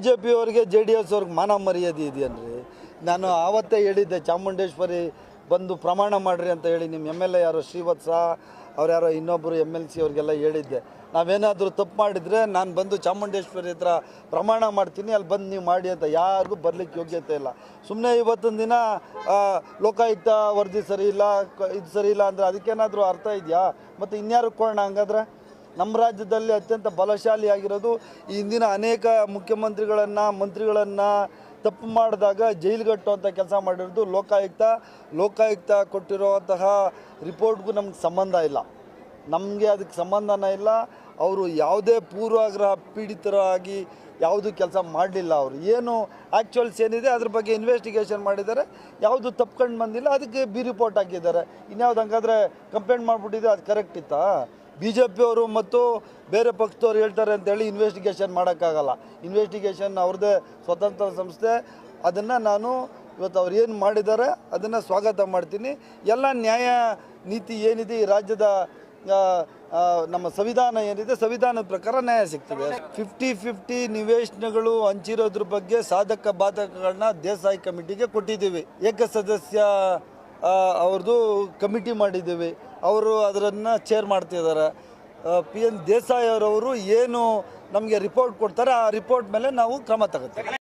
B ಜೆ ಪಿಯವ್ರಿಗೆ J D S ಅವ್ರಿಗೆ ಮಾನ ಮರ್ಯಾದೆ ಇದೆಯನ್ರಿ? ನಾನು ಆವತ್ತೇ ಹೇಳಿದ್ದೆ, ಚಾಮುಂಡೇಶ್ವರಿ ಬಂದು ಪ್ರಮಾಣ ಮಾಡಿರಿ ಅಂತ ಹೇಳಿ ನಿಮ್ಮ ಎಂ ಎಲ್ ಎ ಯಾರೋ ಶ್ರೀವತ್ಸ, ಅವ್ರು ಯಾರೋ ಇನ್ನೊಬ್ಬರು ಎಂ ಎಲ್ ಸಿ ಅವ್ರಿಗೆಲ್ಲ ಹೇಳಿದ್ದೆ. ನಾವೇನಾದರೂ ತಪ್ಪು ಮಾಡಿದರೆ ನಾನು ಬಂದು ಚಾಮುಂಡೇಶ್ವರಿ ಹತ್ರ ಪ್ರಮಾಣ ಮಾಡ್ತೀನಿ, ಅಲ್ಲಿ ಬಂದು ನೀವು ಮಾಡಿ ಅಂತ ಯಾರಿಗೂ ಬರಲಿಕ್ಕೆ ಯೋಗ್ಯತೆ ಇಲ್ಲ. ಸುಮ್ಮನೆ ಇವತ್ತಿನ ದಿನ ಲೋಕಾಯುಕ್ತ ವರದಿ ಸರಿ ಇಲ್ಲ ಇದು ಸರಿ ಇಲ್ಲ ಅಂದರೆ ಅದಕ್ಕೇನಾದರೂ ಅರ್ಥ ಇದೆಯಾ? ಮತ್ತು ಇನ್ಯಾರು ಕೊಡೋಣ ಹಂಗಾದ್ರೆ? ನಮ್ಮ ರಾಜ್ಯದಲ್ಲಿ ಅತ್ಯಂತ ಬಲಶಾಲಿಯಾಗಿರೋದು ಈ ಹಿಂದಿನ ಅನೇಕ ಮುಖ್ಯಮಂತ್ರಿಗಳನ್ನು, ಮಂತ್ರಿಗಳನ್ನು ತಪ್ಪು ಮಾಡಿದಾಗ ಜೈಲುಗಟ್ಟುವಂಥ ಕೆಲಸ ಮಾಡಿರೋದು ಲೋಕಾಯುಕ್ತ. ಲೋಕಾಯುಕ್ತ ಕೊಟ್ಟಿರುವಂತಹ ರಿಪೋರ್ಟ್ಗೂ ನಮ್ಗೆ ಸಂಬಂಧ ಇಲ್ಲ. ನಮಗೆ ಅದಕ್ಕೆ ಸಂಬಂಧನ ಇಲ್ಲ. ಅವರು ಯಾವುದೇ ಪೂರ್ವಾಗ್ರಹ ಪೀಡಿತರಾಗಿ ಯಾವುದು ಕೆಲಸ ಮಾಡಲಿಲ್ಲ ಅವರು. ಏನು ಆ್ಯಕ್ಚುಯಲ್ಸ್ ಏನಿದೆ ಅದ್ರ ಬಗ್ಗೆ ಇನ್ವೆಸ್ಟಿಗೇಷನ್ ಮಾಡಿದ್ದಾರೆ. ಯಾವುದು ತಪ್ಕೊಂಡು ಬಂದಿಲ್ಲ. ಅದಕ್ಕೆ ಬಿ ರಿಪೋರ್ಟ್ ಹಾಕಿದ್ದಾರೆ. ಇನ್ಯಾವುದು ಹಂಗಾದ್ರೆ ಕಂಪ್ಲೇಂಟ್ ಮಾಡಿಬಿಟ್ಟಿದೆ ಅದು ಕರೆಕ್ಟ್ ಇತ್ತಾ? ಬಿ ಜೆ ಪಿಯವರು ಮತ್ತು ಬೇರೆ ಪಕ್ಷದವ್ರು ಹೇಳ್ತಾರೆ ಅಂತೇಳಿ ಇನ್ವೆಸ್ಟಿಗೇಷನ್ ಮಾಡೋಕ್ಕಾಗಲ್ಲ. ಇನ್ವೆಸ್ಟಿಗೇಷನ್ ಅವ್ರದ್ದೇ ಸ್ವತಂತ್ರ ಸಂಸ್ಥೆ. ಅದನ್ನು ನಾನು ಇವತ್ತು ಅವ್ರು ಏನು ಮಾಡಿದ್ದಾರೆ ಅದನ್ನು ಸ್ವಾಗತ ಮಾಡ್ತೀನಿ. ಎಲ್ಲ ನ್ಯಾಯ ನೀತಿ ಏನಿದೆ ಈ ರಾಜ್ಯದ ನಮ್ಮ ಸಂವಿಧಾನ ಏನಿದೆ ಸಂವಿಧಾನದ ಪ್ರಕಾರ ನ್ಯಾಯ ಸಿಗ್ತದೆ. ಫಿಫ್ಟಿ ಫಿಫ್ಟಿ ನಿವೇಶನಗಳು ಹಂಚಿರೋದ್ರ ಬಗ್ಗೆ ಸಾಧಕ ಬಾಧಕಗಳನ್ನ ದೇಸಾಯಿ ಕಮಿಟಿಗೆ ಕೊಟ್ಟಿದ್ದೀವಿ. ಏಕಸದಸ್ಯ ಆ, ಅವ್ರದ್ದು ಕಮಿಟಿ ಮಾಡಿದ್ದೀವಿ. ಅವರು ಅದರನ್ನು ಚೇರ್ ಮಾಡ್ತಿದ್ದಾರೆ ಪಿ ಎನ್ ದೇಸಾಯಿ ಅವರವರು ಏನು ನಮಗೆ ರಿಪೋರ್ಟ್ ಕೊಡ್ತಾರೆ, ಆ ರಿಪೋರ್ಟ್ ಮೇಲೆ ನಾವು ಕ್ರಮ ತಗೋತೀವಿ.